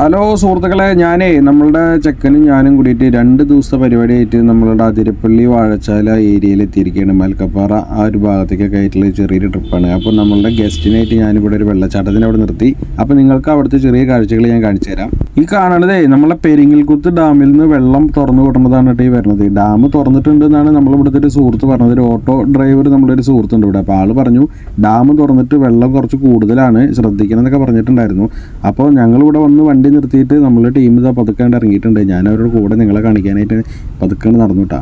Hello സുഹൃത്തുക്കളെ ഞാനേ നമ്മളുടെ ചെക്കനും ഞാനും കൂടിയിട്ട് രണ്ട് ദിവസത്തെ പരിപാടിയായിട്ട് നമ്മളുടെ അതിരപ്പള്ളി വാഴച്ചാല ഏരിയയിൽ എത്തിയിരിക്കുകയാണ്. മൽക്കപ്പാറ ആ ഒരു ഭാഗത്തേക്കൊക്കെ ആയിട്ടുള്ള ചെറിയൊരു ട്രിപ്പാണ്. അപ്പോൾ നമ്മളുടെ ഗസ്റ്റിനായിട്ട് ഞാനിവിടെ ഒരു വെള്ളച്ചാട്ടത്തിന് അവിടെ നിർത്തി. അപ്പോൾ നിങ്ങൾക്ക് അവിടുത്തെ ചെറിയ കാഴ്ചകൾ ഞാൻ കാണിച്ചു തരാം. ഈ കാണണതേ നമ്മളെ പെരിങ്ങൽകുത്ത് ഡാമിൽ നിന്ന് വെള്ളം തുറന്നു വിടുന്നതാണ് കേട്ടോ ഈ വരുന്നത്. ഡാം തുറന്നിട്ടുണ്ട് എന്നാണ് നമ്മൾ ഇവിടുത്തെ ഒരു സുഹൃത്ത് പറഞ്ഞത്. ഒരു ഓട്ടോ ഡ്രൈവർ നമ്മുടെ ഒരു സുഹൃത്തുണ്ട് ഇവിടെ. അപ്പോൾ ആൾ പറഞ്ഞു ഡാം തുറന്നിട്ട് വെള്ളം കുറച്ച് കൂടുതലാണ്. ശ്രദ്ധിക്കണം എന്നൊക്കെ പറഞ്ഞിട്ടുണ്ടായിരുന്നു. അപ്പോൾ ഞങ്ങളിവിടെ വന്ന് വണ്ടി നിർത്തിയിട്ട് നമ്മളെ ടീം ഇതാ പതുക്കാണ്ട് ഇറങ്ങിയിട്ടുണ്ട്. ഞാൻ അവരുടെ കൂടെ നിങ്ങളെ കാണിക്കാനായിട്ട് പതുക്കാണ് നടന്നു കേട്ടോ